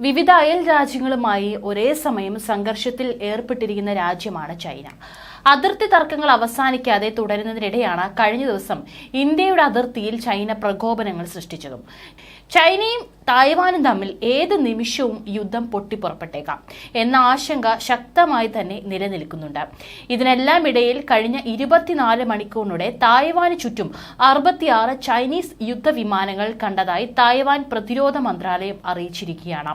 വിവിധ അയൽ രാജ്യങ്ങളുമായി ഒരേ സമയം സംഘർഷത്തിൽ ഏർപ്പെട്ടിരിക്കുന്ന രാജ്യമാണ് ചൈന. അതിർത്തി തർക്കങ്ങൾ അവസാനിക്കാതെ തുടരുന്നതിനിടെയാണ് കഴിഞ്ഞ ദിവസം ഇന്ത്യയുടെ അതിർത്തിയിൽ ചൈന പ്രകോപനങ്ങൾ സൃഷ്ടിച്ചതും. ചൈനയും തായ്വാനും തമ്മിൽ ഏത് നിമിഷവും യുദ്ധം പൊട്ടിപ്പുറപ്പെട്ടേക്കാം എന്ന ആശങ്ക ശക്തമായി തന്നെ നിലനിൽക്കുന്നുണ്ട്. ഇതിനെല്ലാം ഇടയിൽ കഴിഞ്ഞ ഇരുപത്തിനാല് മണിക്കൂറിനിടെ തായ്വാന് ചുറ്റും അറുപത്തിയാറ് ചൈനീസ് യുദ്ധവിമാനങ്ങൾ കണ്ടതായി തായ്വാൻ പ്രതിരോധ മന്ത്രാലയം അറിയിച്ചിരിക്കുകയാണ്.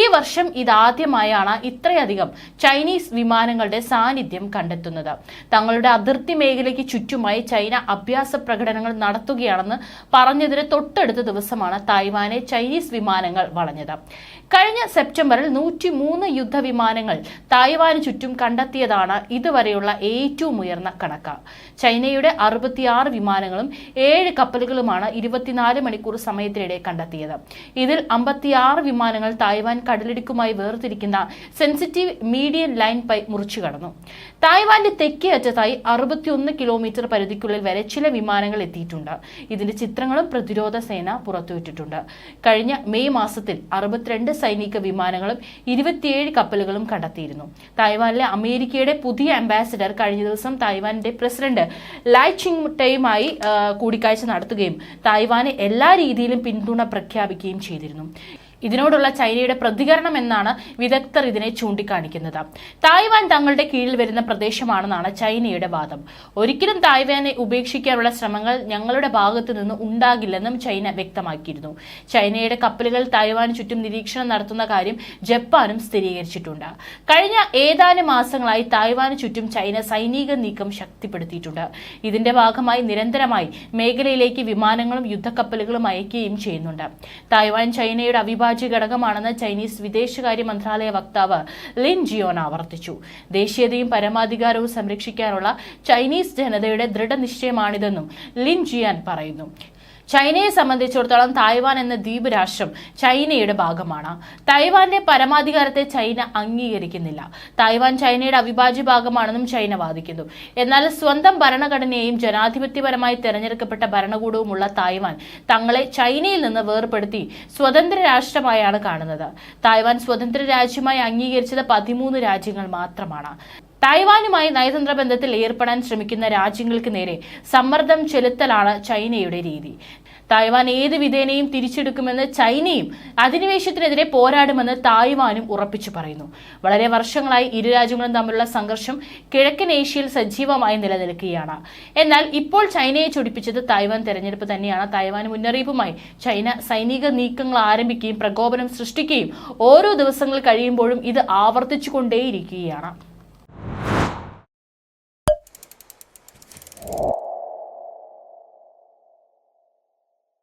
ഈ വർഷം ഇതാദ്യമായാണ് ഇത്രയധികം ചൈനീസ് വിമാനങ്ങളുടെ സാന്നിധ്യം കണ്ടെത്തുന്നത്. തങ്ങളുടെ അതിർത്തി മേഖലയ്ക്ക് ചുറ്റുമായി ചൈന അഭ്യാസ പ്രകടനങ്ങൾ നടത്തുകയാണെന്ന് പറഞ്ഞതിന് തൊട്ടടുത്ത ദിവസമാണ് തായ്വാനെ ചൈനീസ് വിമാനങ്ങൾ വളഞ്ഞത്. കഴിഞ്ഞ സെപ്റ്റംബറിൽ നൂറ്റി മൂന്ന് യുദ്ധവിമാനങ്ങൾ തായ്വാന് ചുറ്റും കണ്ടെത്തിയതാണ് ഇതുവരെയുള്ള ഏറ്റവും ഉയർന്ന കണക്ക്. ചൈനയുടെ അറുപത്തിയാറ് വിമാനങ്ങളും ഏഴ് കപ്പലുകളുമാണ് ഇരുപത്തിനാല് മണിക്കൂർ സമയത്തിനിടെ കണ്ടെത്തിയത്. ഇതിൽ അമ്പത്തിയാറ് വിമാനങ്ങൾ തായ്വാൻ കടലിടുക്കുമായി വേർതിരിക്കുന്ന സെൻസിറ്റീവ് മീഡിയൻ ലൈൻ പൈ മുറിച്ചു കടന്നു. തായ്വാന്റെ തെക്കേ അറ്റത്തായി അറുപത്തിയൊന്ന് കിലോമീറ്റർ പരിധിക്കുള്ളിൽ വരെ ചില വിമാനങ്ങൾ എത്തിയിട്ടുണ്ട്. ഇതിന്റെ ചിത്രങ്ങളും പ്രതിരോധ സേന പുറത്തുവിട്ടിട്ടുണ്ട്. കഴിഞ്ഞ മെയ് മാസത്തിൽ അറുപത്തിരണ്ട് സൈനിക വിമാനങ്ങളും ഇരുപത്തിയേഴ് കപ്പലുകളും കണ്ടെത്തിയിരുന്നു. തായ്വാനിലെ അമേരിക്കയുടെ പുതിയ അംബാസിഡർ കഴിഞ്ഞ ദിവസം തായ്വാന്റെ പ്രസിഡന്റ് ലായ് ചിങ്ടയുമായി കൂടിക്കാഴ്ച നടത്തുകയും തായ്വാന് എല്ലാ രീതിയിലും പിന്തുണ പ്രഖ്യാപിക്കുകയും ചെയ്തിരുന്നു. ഇതിനോടുള്ള ചൈനയുടെ പ്രതികരണം എന്നാണ് വിദഗ്ധർ ഇതിനെ ചൂണ്ടിക്കാണിക്കുന്നത്. തായ്വാൻ തങ്ങളുടെ കീഴിൽ വരുന്ന പ്രദേശമാണെന്നാണ് ചൈനയുടെ വാദം. ഒരിക്കലും തായ്വാനെ ഉപേക്ഷിക്കാനുള്ള ശ്രമങ്ങൾ ഞങ്ങളുടെ ഭാഗത്തു നിന്ന് ഉണ്ടാകില്ലെന്നും ചൈന വ്യക്തമാക്കിയിരുന്നു. ചൈനയുടെ കപ്പലുകൾ തായ്വാന് ചുറ്റും നിരീക്ഷണം നടത്തുന്ന കാര്യം ജപ്പാനും സ്ഥിരീകരിച്ചിട്ടുണ്ട്. കഴിഞ്ഞ ഏതാനും മാസങ്ങളായി തായ്വാന് ചുറ്റും ചൈന സൈനിക നീക്കം ശക്തിപ്പെടുത്തിയിട്ടുണ്ട്. ഇതിന്റെ ഭാഗമായി നിരന്തരമായി മേഖലയിലേക്ക് വിമാനങ്ങളും യുദ്ധക്കപ്പലുകളും അയക്കുകയും ചെയ്യുന്നുണ്ട്. തായ്വാൻ ചൈനയുടെ അവിഭാജ്യ ഘടകമാണെന്ന് ചൈനീസ് വിദേശകാര്യ മന്ത്രാലയ വക്താവ് ലിൻ ജിയോൻ ആവർത്തിച്ചു. ദേശീയതയും പരമാധികാരവും സംരക്ഷിക്കാനുള്ള ചൈനീസ് ജനതയുടെ ദൃഢനിശ്ചയമാണിതെന്നും ലിൻ ജിയാൻ പറയുന്നു. ചൈനയെ സംബന്ധിച്ചിടത്തോളം തായ്വാൻ എന്ന ദ്വീപ് രാഷ്ട്രം ചൈനയുടെ ഭാഗമാണ്. തായ്വാന്റെ പരമാധികാരത്തെ ചൈന അംഗീകരിക്കുന്നില്ല. തായ്വാൻ ചൈനയുടെ അവിഭാജ്യ ഭാഗമാണെന്നും ചൈന വാദിക്കുന്നു. എന്നാൽ സ്വന്തം ഭരണഘടനയെയും ജനാധിപത്യപരമായി തെരഞ്ഞെടുക്കപ്പെട്ട ഭരണകൂടവുമുള്ള തായ്വാൻ തങ്ങളെ ചൈനയിൽ നിന്ന് വേർപെടുത്തി സ്വതന്ത്ര രാഷ്ട്രമായാണ് കാണുന്നത്. തായ്വാൻ സ്വതന്ത്ര രാജ്യമായി അംഗീകരിച്ചത് പതിമൂന്ന് രാജ്യങ്ങൾ മാത്രമാണ്. തായ്വാനുമായി നയതന്ത്ര ബന്ധത്തിൽ ഏർപ്പെടാൻ ശ്രമിക്കുന്ന രാജ്യങ്ങൾക്ക് നേരെ സമ്മർദ്ദം ചെലുത്തലാണ് ചൈനയുടെ രീതി. തായ്വാൻ ഏത് വിധേനയും തിരിച്ചെടുക്കുമെന്ന് ചൈനയും അധിനിവേശത്തിനെതിരെ പോരാടുമെന്ന് തായ്വാനും ഉറപ്പിച്ചു പറയുന്നു. വളരെ വർഷങ്ങളായി ഇരു രാജ്യങ്ങളും തമ്മിലുള്ള സംഘർഷം കിഴക്കൻ ഏഷ്യയിൽ സജീവമായി നിലനിൽക്കുകയാണ്. എന്നാൽ ഇപ്പോൾ ചൈനയെ ചൊടിപ്പിച്ചത് തായ്വാൻ തെരഞ്ഞെടുപ്പ് തന്നെയാണ്. തായ്വാൻ മുന്നറിയിപ്പുമായി ചൈന സൈനിക നീക്കങ്ങൾ ആരംഭിക്കുകയും പ്രകോപനം സൃഷ്ടിക്കുകയും ഓരോ ദിവസങ്ങൾ കഴിയുമ്പോഴും ഇത് ആവർത്തിച്ചുകൊണ്ടേയിരിക്കുകയാണ്.